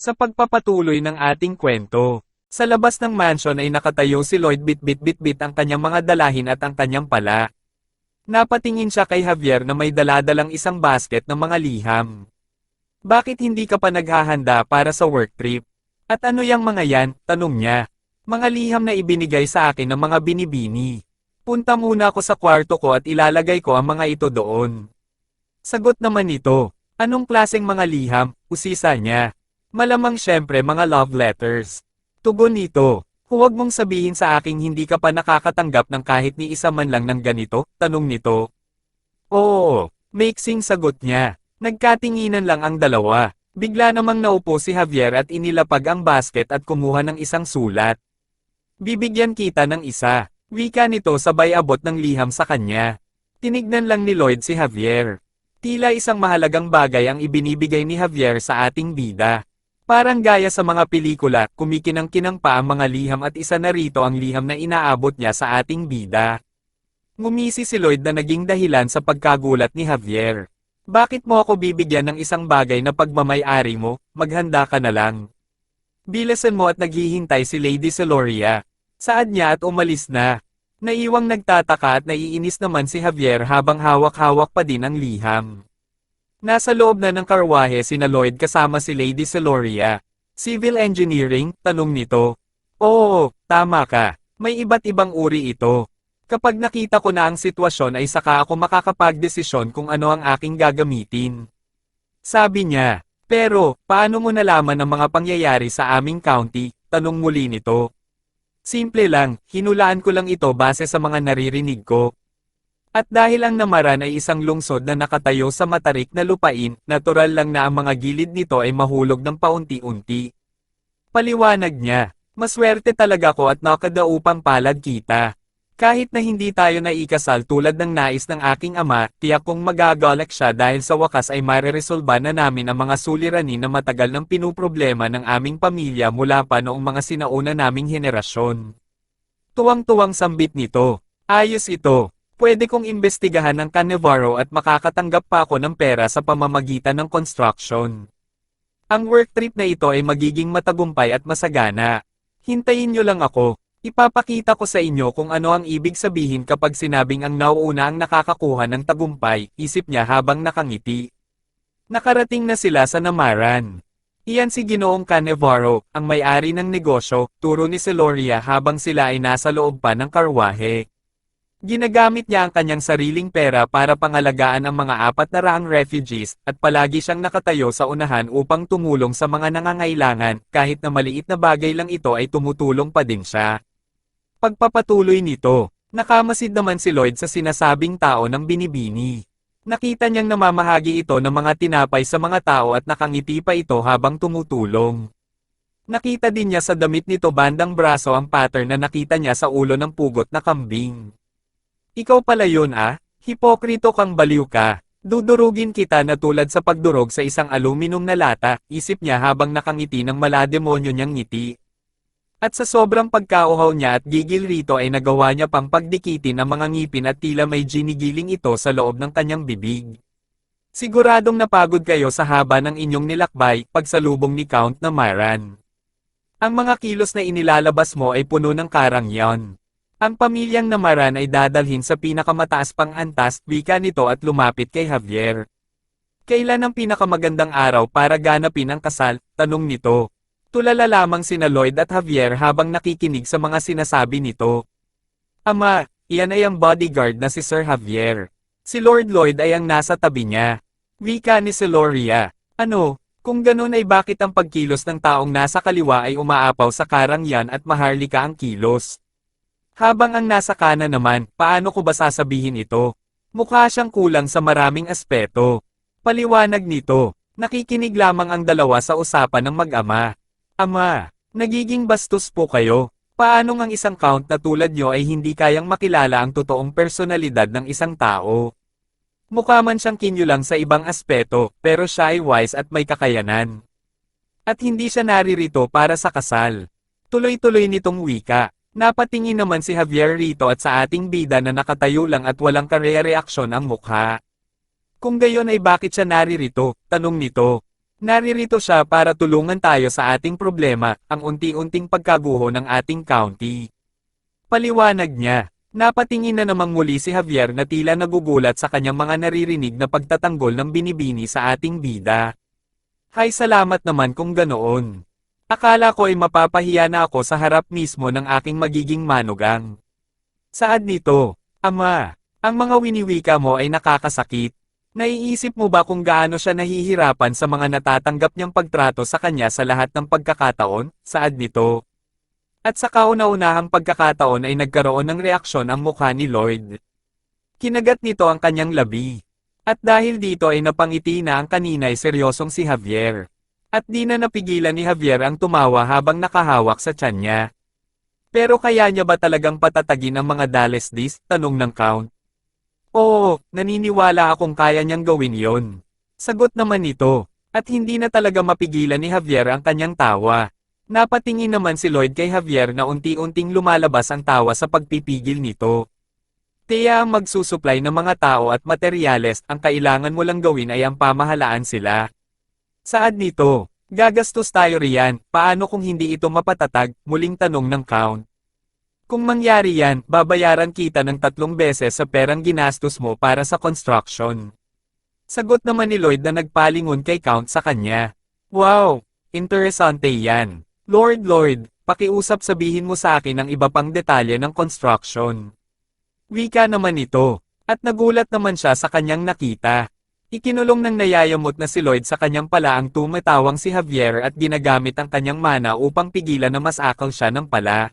Sa pagpapatuloy ng ating kwento, sa labas ng mansion ay nakatayo si Lloyd bit-bit-bit-bit ang kanyang mga dalahin at ang kanyang pala. Napatingin siya kay Javier na may daladalang isang basket ng mga liham. Bakit hindi ka pa naghahanda para sa work trip? At ano yang mga yan? Tanong niya. Mga liham na ibinigay sa akin ng mga binibini. Punta muna ako sa kwarto ko at ilalagay ko ang mga ito doon. Sagot naman nito. Anong klaseng mga liham? Usisa niya. Malamang syempre mga love letters. Tugon nito. Huwag mong sabihin sa aking hindi ka pa nakakatanggap ng kahit ni isa man lang ng ganito, tanong nito. Oo, maiksing sagot niya. Nagkatinginan lang ang dalawa. Bigla namang naupo si Javier at inilapag ang basket at kumuha ng isang sulat. Bibigyan kita ng isa. Wika nito sabay abot ng liham sa kanya. Tinignan lang ni Lloyd si Javier. Tila isang mahalagang bagay ang ibinibigay ni Javier sa ating bida. Parang gaya sa mga pelikula, kumikinang-kinang pa ang mga liham at isa na rito ang liham na inaabot niya sa ating bida. Ngumisi si Lloyd na naging dahilan sa pagkagulat ni Javier. Bakit mo ako bibigyan ng isang bagay na pagmamay-ari mo, maghanda ka na lang. Bilasan mo at naghihintay si Lady Celoria. Saad niya at umalis na. Naiwang nagtataka at naiinis naman si Javier habang hawak-hawak pa din ang liham. Nasa loob na ng karwahe sina Lloyd kasama si Lady Celoria. Civil engineering, tanong nito. Oo, tama ka. May iba't ibang uri ito. Kapag nakita ko na ang sitwasyon ay saka ako makakapagdesisyon kung ano ang aking gagamitin. Sabi niya, pero, paano mo nalaman ang mga pangyayari sa aming county? Tanong muli nito. Simple lang, hinulaan ko lang ito base sa mga naririnig ko. At dahil ang namaran ay isang lungsod na nakatayo sa matarik na lupain, natural lang na ang mga gilid nito ay mahulog ng paunti-unti. Paliwanag niya, maswerte talaga ko at nakadaupang palad kita. Kahit na hindi tayo naikasal tulad ng nais ng aking ama, tiyak kong magagalak siya dahil sa wakas ay mareresolba na namin ang mga suliranin na matagal ng pinuproblema ng aming pamilya mula pa noong mga sinauna naming henerasyon. Tuwang-tuwang sambit nito. Ayos ito. Pwede kong imbestigahan ng Canevaro at makakatanggap pa ako ng pera sa pamamagitan ng construction. Ang work trip na ito ay magiging matagumpay at masagana. Hintayin nyo lang ako. Ipapakita ko sa inyo kung ano ang ibig sabihin kapag sinabing ang nauuna ang nakakakuha ng tagumpay, isip niya habang nakangiti. Nakarating na sila sa Namaran. Iyan si Ginoong Canevaro, ang may-ari ng negosyo, turo ni Celoria habang sila ay nasa loob pa ng karwahe. Ginagamit niya ang kanyang sariling pera para pangalagaan ang mga apat na raang refugees, at palagi siyang nakatayo sa unahan upang tumulong sa mga nangangailangan, kahit na maliit na bagay lang ito ay tumutulong pa din siya. Pagpapatuloy nito, nakamasid naman si Lloyd sa sinasabing tao ng binibini. Nakita niyang namamahagi ito ng mga tinapay sa mga tao at nakangiti pa ito habang tumutulong. Nakita din niya sa damit nito bandang braso ang pattern na nakita niya sa ulo ng pugot na kambing. Ikaw pala yun ah, hipokrito kang baliw ka. Dudurugin kita na tulad sa pagdurog sa isang aluminum na lata, isip niya habang nakangiti ng malademonyo niyang ngiti. At sa sobrang pagkauhaw niya at gigil rito ay nagawa niya pang pagdikitin ang mga ngipin at tila may ginigiling ito sa loob ng kanyang bibig. Siguradong napagod kayo sa haba ng inyong nilakbay, pagsalubong ni Count na Myran. Ang mga kilos na inilalabas mo ay puno ng karangyon. Ang pamilyang namaran ay dadalhin sa pinakamataas pang antas, wika nito at lumapit kay Javier. Kailan ang pinakamagandang araw para ganapin ang kasal? Tanong nito. Tulala lamang sina Lloyd at Javier habang nakikinig sa mga sinasabi nito. Ama, iyan ay ang bodyguard na si Sir Javier. Si Lord Lloyd ay ang nasa tabi niya. Wika ni Celoria. Ano, kung ganun ay bakit ang pagkilos ng taong nasa kaliwa ay umaapaw sa karangyan at maharlika ang kilos? Habang ang nasa kanan naman, paano ko ba sasabihin ito? Mukha siyang kulang sa maraming aspeto. Paliwanag nito, nakikinig lamang ang dalawa sa usapan ng mag-ama. Ama, nagiging bastos po kayo. Paano ang isang count na tulad nyo ay hindi kayang makilala ang totoong personalidad ng isang tao? Mukha man siyang kinyo lang sa ibang aspeto, pero siya ay wise at may kakayanan. At hindi siya naririto para sa kasal. Tuloy-tuloy nitong wika. Napatingin naman si Javier rito at sa ating bida na nakatayo lang at walang kare-reaksyon ang mukha. Kung gayon ay bakit siya naririto, tanong nito. Naririto siya para tulungan tayo sa ating problema, ang unti-unting pagkaguho ng ating county. Paliwanag niya, napatingin na namang muli si Javier na tila nagugulat sa kanyang mga naririnig na pagtatanggol ng binibini sa ating bida. Hay salamat naman kung ganoon. Akala ko ay mapapahiya na ako sa harap mismo ng aking magiging manugang. Saad nito, Ama, ang mga winiwika mo ay nakakasakit. Naiisip mo ba kung gaano siya nahihirapan sa mga natatanggap niyang pagtrato sa kanya sa lahat ng pagkakataon? Saad nito. At sa kauna-unahang pagkakataon ay nagkaroon ng reaksyon ang mukha ni Lloyd. Kinagat nito ang kanyang labi. At dahil dito ay napangiti na ang kanina'y seryosong si Javier. At di na napigilan ni Javier ang tumawa habang nakahawak sa tiyan niya. Pero kaya niya ba talagang patatagin ang mga Dallas Dis? Tanong ng Count. Oo, naniniwala akong kaya niyang gawin yon. Sagot naman ito. At hindi na talaga mapigilan ni Javier ang kanyang tawa. Napatingin naman si Lloyd kay Javier na unti-unting lumalabas ang tawa sa pagpipigil nito. Tiya ang magsusupply ng mga tao at materyales, ang kailangan mo lang gawin ay ang pamahalaan sila. Saad nito, gagastos tayo riyan, paano kung hindi ito mapatatag, muling tanong ng Count. Kung mangyari yan, babayaran kita ng tatlong beses sa perang ginastos mo para sa construction. Sagot naman ni Lloyd na nagpalingon kay Count sa kanya. Wow, interesante yan. Lord Lord, pakiusap sabihin mo sa akin ang iba pang detalye ng construction. Wika naman ito, at nagulat naman siya sa kanyang nakita. Ikinulong ng nayayamot na si Lloyd sa kanyang pala ang tumatawang si Javier at ginagamit ang kanyang mana upang pigilan na masakal siya ng pala.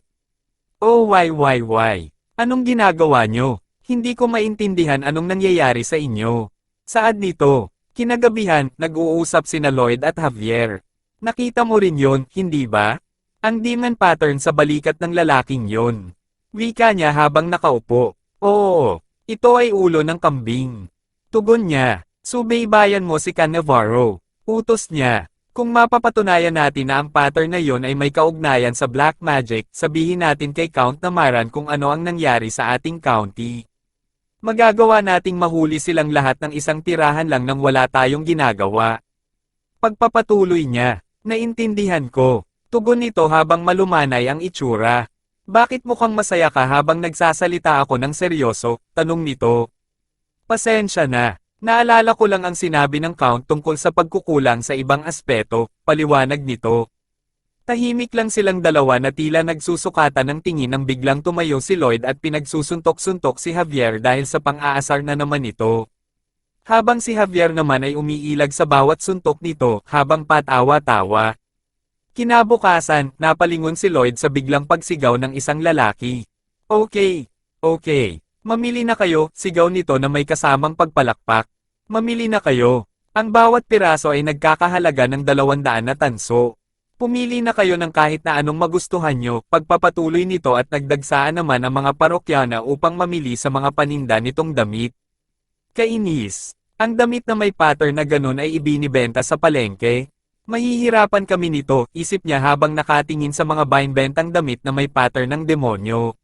Oh why why why? Anong ginagawa nyo? Hindi ko maintindihan anong nangyayari sa inyo. Saad nito? Kinagabihan, nag-uusap sina Lloyd at Javier. Nakita mo rin yon, hindi ba? Ang demon pattern sa balikat ng lalaking yon. Wika niya habang nakaupo. Oo, ito ay ulo ng kambing. Tugon niya, subaybayan mo si Can Navarro. Utos niya, kung mapapatunayan natin na ang pattern na yon ay may kaugnayan sa black magic, sabihin natin kay Count Namaran kung ano ang nangyari sa ating county. Magagawa nating mahuli silang lahat ng isang tirahan lang nang wala tayong ginagawa. Pagpapatuloy niya, naintindihan ko. Tugon nito habang malumanay ang itsura. Bakit mukhang masaya ka habang nagsasalita ako ng seryoso? Tanong nito. Pasensya na. Naalala ko lang ang sinabi ng Count tungkol sa pagkukulang sa ibang aspeto, paliwanag nito. Tahimik lang silang dalawa na tila nagsusukatan ng tingin nang biglang tumayo si Lloyd at pinagsusuntok-suntok si Javier dahil sa pang-aasar na naman ito. Habang si Javier naman ay umiilag sa bawat suntok nito habang patawa-tawa. Kinabukasan, napalingon si Lloyd sa biglang pagsigaw ng isang lalaki. Okay, okay. Mamili na kayo, sigaw nito na may kasamang pagpalakpak. Mamili na kayo. Ang bawat piraso ay nagkakahalaga ng dalawandaan na tanso. Pumili na kayo ng kahit na anong magustuhan nyo, pagpapatuloy nito at nagdagsaan naman ang mga parokyana upang mamili sa mga paninda nitong damit. Kainis. Ang damit na may pattern na ganun ay ibinibenta sa palengke. Mahihirapan kami nito, isip niya habang nakatingin sa mga binebentang damit na may pattern ng demonyo.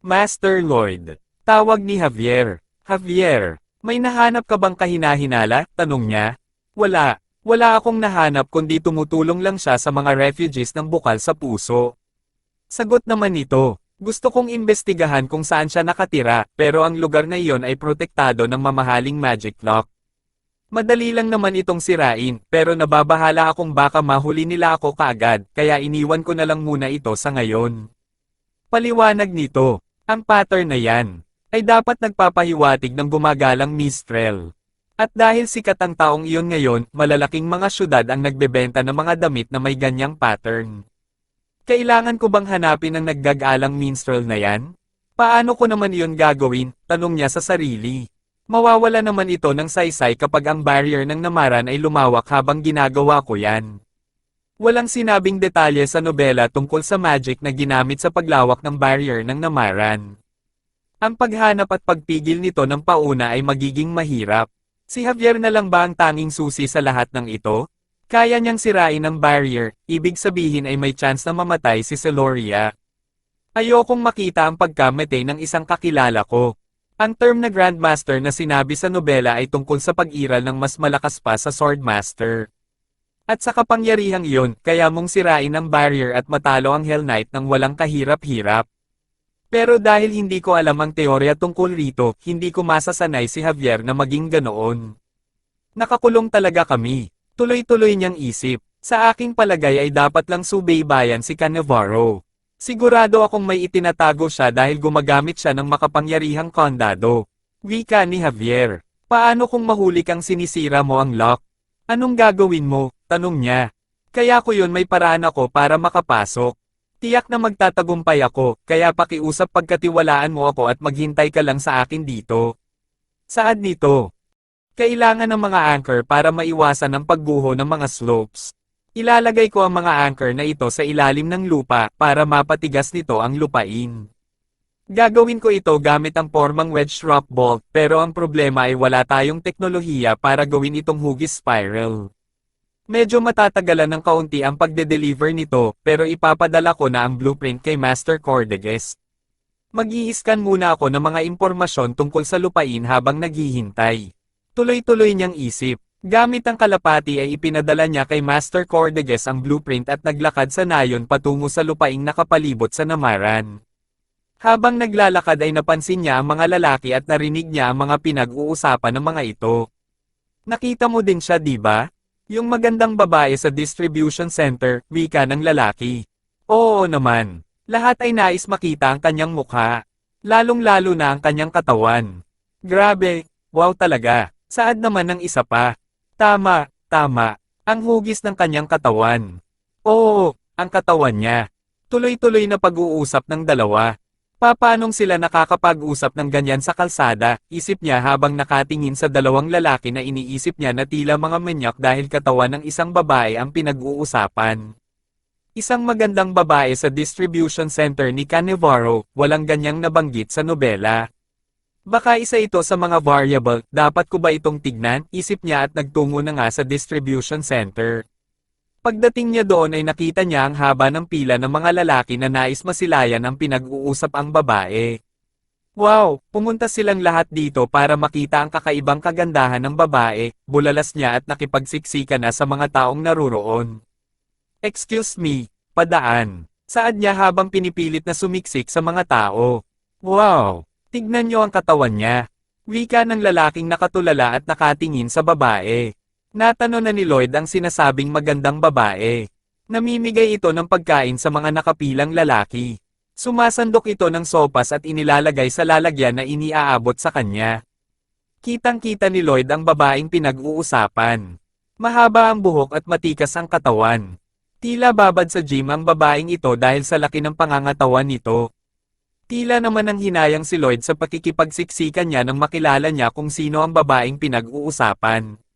Master Lord. Tawag ni Javier. Javier, may nahanap ka bang kahinahinala? Tanong niya. Wala. Wala akong nahanap kundi tumutulong lang siya sa mga refugees ng bukal sa puso. Sagot naman nito. Gusto kong imbestigahan kung saan siya nakatira, pero ang lugar na iyon ay protektado ng mamahaling magic lock. Madali lang naman itong sirain, pero nababahala akong baka mahuli nila ako kaagad, kaya iniwan ko na lang muna ito sa ngayon. Paliwanag nito, ang pattern na yan, ay dapat nagpapahiwatig ng gumagalang mistrel. At dahil sikat ang taong iyon ngayon, malalaking mga syudad ang nagbebenta ng mga damit na may ganyang pattern. Kailangan ko bang hanapin ang naggagalang minstrel na yan? Paano ko naman iyon gagawin? Tanong niya sa sarili. Mawawala naman ito ng saysay kapag ang barrier ng namaran ay lumawak habang ginagawa ko yan. Walang sinabing detalye sa nobela tungkol sa magic na ginamit sa paglawak ng barrier ng namaran. Ang paghanap at pagpigil nito ng pauna ay magiging mahirap. Si Javier na lang ba ang tanging susi sa lahat ng ito? Kaya niyang sirain ang barrier, ibig sabihin ay may chance na mamatay si Celoria. Ayokong makita ang pagkamete ng isang kakilala ko. Ang term na Grandmaster na sinabi sa nobela ay tungkol sa pag-iral ng mas malakas pa sa Swordmaster. At sa kapangyarihang iyon, kaya mong sirain ang barrier at matalo ang Hell Knight ng walang kahirap-hirap. Pero dahil hindi ko alam ang teorya tungkol rito, hindi ko masasanay si Javier na maging ganoon. Nakakulong talaga kami. Tuloy-tuloy niyang isip. Sa aking palagay ay dapat lang subaybayan si Cannavaro. Sigurado akong may itinatago siya dahil gumagamit siya ng makapangyarihang kondado. Wika ni Javier. Paano kung mahuli kang sinisira mo ang lock? Anong gagawin mo? Tanong niya. Kaya ko yun may paraan ako para makapasok. Tiyak na magtatagumpay ako, kaya pakiusap pagkatiwalaan mo ako at maghintay ka lang sa akin dito. Saan nito? Kailangan ng mga anchor para maiwasan ang pagguho ng mga slopes. Ilalagay ko ang mga anchor na ito sa ilalim ng lupa para mapatigas nito ang lupain. Gagawin ko ito gamit ang formang wedge rock bolt pero ang problema ay wala tayong teknolohiya para gawin itong hugis spiral. Medyo matatagalan ng kaunti ang pagde-deliver nito pero ipapadala ko na ang blueprint kay Master Cordeges. Mag-i-scan muna ako ng mga impormasyon tungkol sa lupain habang naghihintay. Tuloy-tuloy niyang isip. Gamit ang kalapati ay ipinadala niya kay Master Cordeges ang blueprint at naglakad sa nayon patungo sa lupaing nakapalibot sa namaran. Habang naglalakad ay napansin niya ang mga lalaki at narinig niya ang mga pinag-uusapan ng mga ito. Nakita mo din siya di ba? Yung magandang babae sa distribution center, wika ng lalaki. Oo naman. Lahat ay nais makita ang kanyang mukha. Lalong-lalo na ang kanyang katawan. Grabe, wow talaga. Saad naman ng isa pa. Tama, tama. Ang hugis ng kanyang katawan. Oo, ang katawan niya. Tuloy-tuloy na pag-uusap ng dalawa. Papanong sila nakakapag-usap ng ganyan sa kalsada, isip niya habang nakatingin sa dalawang lalaki na iniisip niya na tila mga manyak dahil katawan ng isang babae ang pinag-uusapan. Isang magandang babae sa distribution center ni Canevaro, walang ganyang nabanggit sa nobela. Baka isa ito sa mga variable, dapat ko ba itong tignan, isip niya at nagtungo na nga sa distribution center. Pagdating niya doon ay nakita niya ang haba ng pila ng mga lalaki na nais masilayan ang pinag-uusap ang babae. Wow, pumunta silang lahat dito para makita ang kakaibang kagandahan ng babae, bulalas niya at nakipagsiksika na sa mga taong naruroon. Excuse me, padaan. Saad niya habang pinipilit na sumiksik sa mga tao. Wow, tignan niyo ang katawan niya. Wika ng lalaking nakatulala at nakatingin sa babae. Natano na ni Lloyd ang sinasabing magandang babae. Namimigay ito ng pagkain sa mga nakapilang lalaki. Sumasandok ito ng sopas at inilalagay sa lalagyan na iniaabot sa kanya. Kitang-kita ni Lloyd ang babaeng pinag-uusapan. Mahaba ang buhok at matikas ang katawan. Tila babad sa gym ang babaeng ito dahil sa laki ng pangangatawan nito. Tila naman ang hinayang si Lloyd sa pakikipagsiksikan niya nang makilala niya kung sino ang babaeng pinag-uusapan.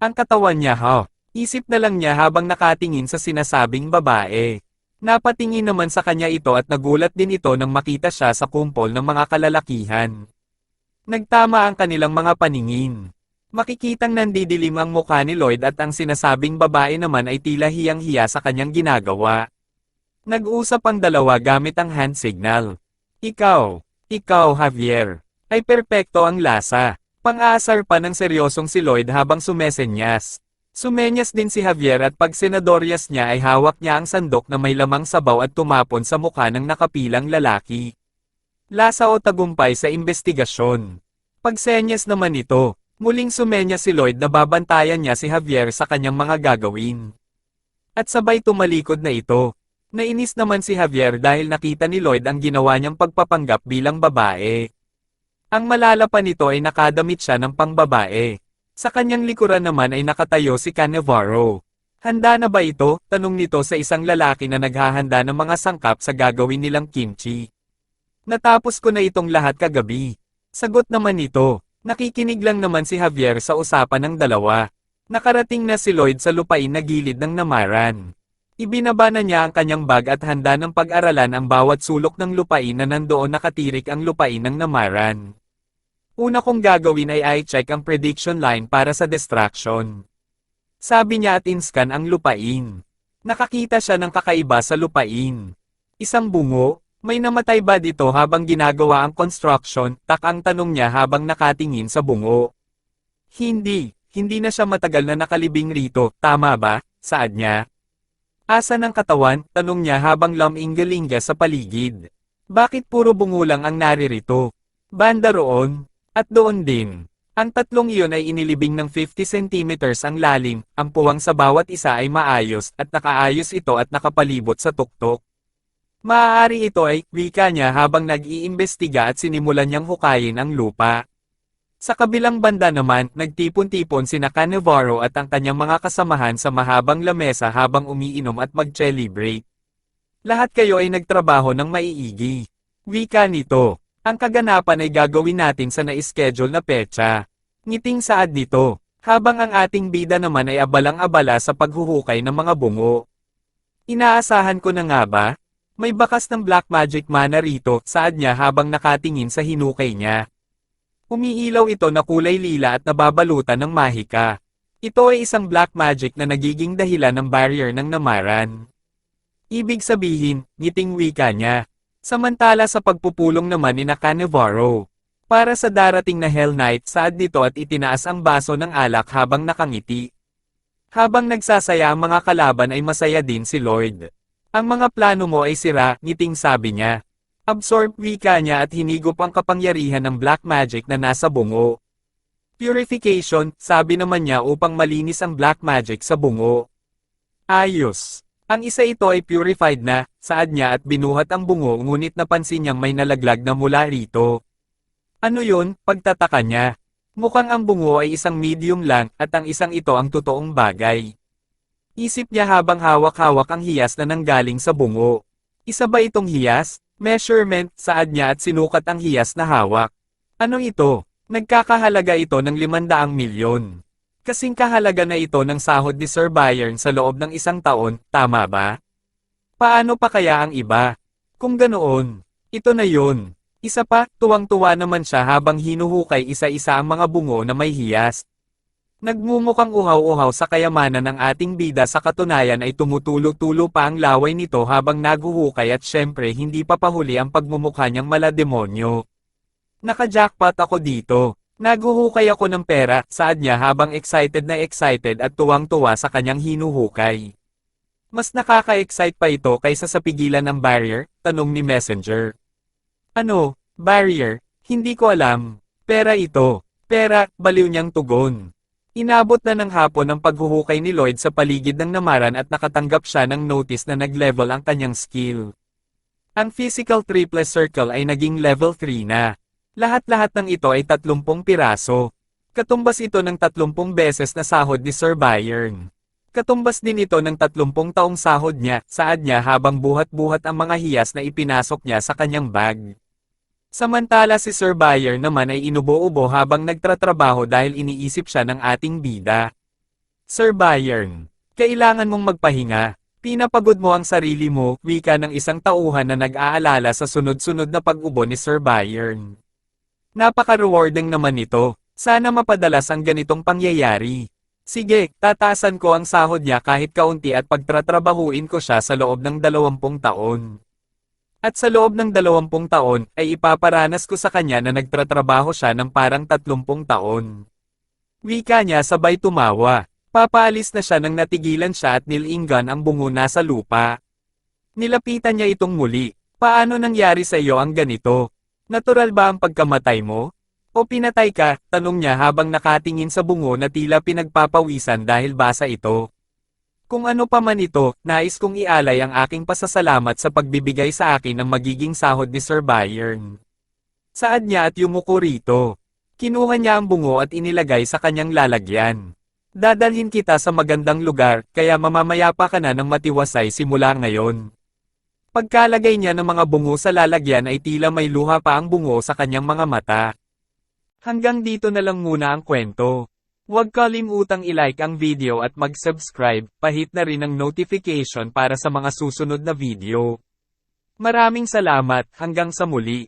Ang katawan niya ha. Isip na lang niya habang nakatingin sa sinasabing babae. Napatingin naman sa kanya ito at nagulat din ito nang makita siya sa kumpol ng mga kalalakihan. Nagtama ang kanilang mga paningin. Makikitang nandidilim ang mukha ni Lloyd at ang sinasabing babae naman ay tila hiyang-hiya sa kanyang ginagawa. Nag-usap ang dalawa gamit ang hand signal. Ikaw, ikaw Javier, ay perpekto ang lasa. Pang-aasar pa ng seryosong si Lloyd habang sumesenyas. Sumenyas din si Javier at pag senadoryas niya ay hawak niya ang sandok na may lamang sabaw at tumapon sa mukha ng nakapilang lalaki. Lasa o tagumpay sa investigasyon. Pagsenyas naman ito, muling sumenyas si Lloyd na babantayan niya si Javier sa kanyang mga gagawin. At sabay tumalikod na ito. Nainis naman si Javier dahil nakita ni Lloyd ang ginawa niyang pagpapanggap bilang babae. Ang malala pa nito ay nakadamit siya ng pangbabae. Sa kanyang likuran naman ay nakatayo si Cannavaro. Handa na ba ito? Tanong nito sa isang lalaki na naghahanda ng mga sangkap sa gagawin nilang kimchi. Natapos ko na itong lahat kagabi. Sagot naman nito. Nakikinig lang naman si Javier sa usapan ng dalawa. Nakarating na si Lloyd sa lupain na gilid ng namaran. Ibinaba na niya ang kanyang bag at handa ng pag-aralan ang bawat sulok ng lupain na nandoon nakatirik ang lupain ng namaran. Una kong gagawin ay i-check ang prediction line para sa distraction. Sabi niya at inscan ang lupain. Nakakita siya ng kakaiba sa lupain. Isang bungo, may namatay ba dito habang ginagawa ang construction, tak ang tanong niya habang nakatingin sa bungo. Hindi, hindi na siya matagal na nakalibing rito, tama ba? saad niya. Asa ng katawan, tanong niya habang laminggalinga sa paligid. Bakit puro bungo lang ang naririto? Banda roon, at doon din. Ang tatlong iyon ay inilibing ng 50 centimeters ang lalim, ang puwang sa bawat isa ay maayos at nakaayos ito at nakapalibot sa tuktok. Maaari ito ay, wika niya habang nag-iimbestiga at sinimulan niyang hukayin ang lupa. Sa kabilang banda naman, nagtipon-tipon sina Canevaro at ang kanyang mga kasamahan sa mahabang lamesa habang umiinom at mag-celebrate. Lahat kayo ay nagtrabaho ng maiigi. Wika nito. Ang kaganapan ay gagawin natin sa na-schedule na petsa. Ngiting saad nito, habang ang ating bida naman ay abalang-abala sa paghuhukay ng mga bungo. Inaasahan ko na nga ba? May bakas ng black magic mana rito, saad niya habang nakatingin sa hinukay niya. Umiilaw ito na kulay lila at nababalutan ng mahika. Ito ay isang black magic na nagiging dahilan ng barrier ng namaran. Ibig sabihin, ngiting wika niya. Samantala sa pagpupulong naman ni na Canevaro. Para sa darating na Hell Knight saad dito at itinaas ang baso ng alak habang nakangiti. Habang nagsasaya ang mga kalaban ay masaya din si Lloyd. Ang mga plano mo ay sira, ngiting sabi niya. Absorb wika niya at hinigop ang kapangyarihan ng black magic na nasa bungo. Purification, sabi naman niya upang malinis ang black magic sa bungo. Ayos. Ang isa ito ay purified na, saad niya at binuhat ang bungo ngunit napansin niyang may nalaglag na mula rito. Ano yun, pagtataka niya. Mukhang ang bungo ay isang medium lang at ang isang ito ang totoong bagay. Isip niya habang hawak-hawak ang hiyas na nanggaling sa bungo. Isa ba itong hiyas? Measurement, saad niya at sinukat ang hiyas na hawak. Ano ito? Nagkakahalaga ito ng 500 milyon. Kasing kahalaga na ito ng sahod ni Sir Bayern sa loob ng isang taon, tama ba? Paano pa kaya ang iba? Kung ganoon, ito na yun. Isa pa, tuwang-tuwa naman siya habang hinuhukay isa-isa ang mga bungo na may hiyas. Nagmumukhang uhaw-uhaw sa kayamanan ng ating bida sa katunayan ay tumutulo-tulo pa ang laway nito habang naguhukay at syempre hindi pa pahuli ang pagmumukha niyang malademonyo. Naka-jackpot ako dito. Naguhukay ako ng pera, saad niya habang excited na excited at tuwang-tuwa sa kanyang hinuhukay. Mas nakaka-excite pa ito kaysa sa pigilan ng barrier, tanong ni Messenger. Ano, barrier? Hindi ko alam. Pera ito. Pera, baliw niyang tugon. Inabot na ng hapon ang paghuhukay ni Lloyd sa paligid ng namaran at nakatanggap siya ng notice na nag-level ang kanyang skill. Ang physical triple circle ay naging level 3 na. Lahat-lahat ng ito ay 30 piraso. Katumbas ito ng 30 beses na sahod ni Sir Bayern. Katumbas din ito ng 30 taong sahod niya, saad niya habang buhat-buhat ang mga hiyas na ipinasok niya sa kanyang bag. Samantala si Sir Bayer naman ay inubo-ubo habang nagtratrabaho dahil iniisip siya ng ating bida. Sir Bayern, kailangan mong magpahinga. Pinapagod mo ang sarili mo, wika ng isang tauhan na nag-aalala sa sunod-sunod na pag-ubo ni Sir Bayern. Napaka-rewarding naman ito. Sana mapadalas ang ganitong pangyayari. Sige, tataasan ko ang sahod niya kahit kaunti at pagtratrabahuin ko siya sa loob ng 20 taon. At sa loob ng 20 taon, ay ipaparanas ko sa kanya na nagtratrabaho siya ng parang 30 taon. Wika niya sabay tumawa. Papaalis na siya nang natigilan siya at nilinggan ang bungo nasa lupa. Nilapitan niya itong muli. Paano nangyari sa iyo ang ganito? Natural ba ang pagkamatay mo? O pinatay ka? Tanong niya habang nakatingin sa bungo na tila pinagpapawisan dahil basa ito. Kung ano pa man ito, nais kong ialay ang aking pasasalamat sa pagbibigay sa akin ng magiging sahod ni Sir Bayern. Saad niya at yumuko rito. Kinuha niya ang bungo at inilagay sa kanyang lalagyan. Dadalhin kita sa magandang lugar, kaya mamamayapa ka na ng matiwasay simula ngayon. Pagkalagay niya ng mga bungo sa lalagyan ay tila may luha pa ang bungo sa kanyang mga mata. Hanggang dito na lang muna ang kwento. Huwag kalimutang i-like ang video at mag-subscribe, pahit na rin ang notification para sa mga susunod na video. Maraming salamat, hanggang sa muli.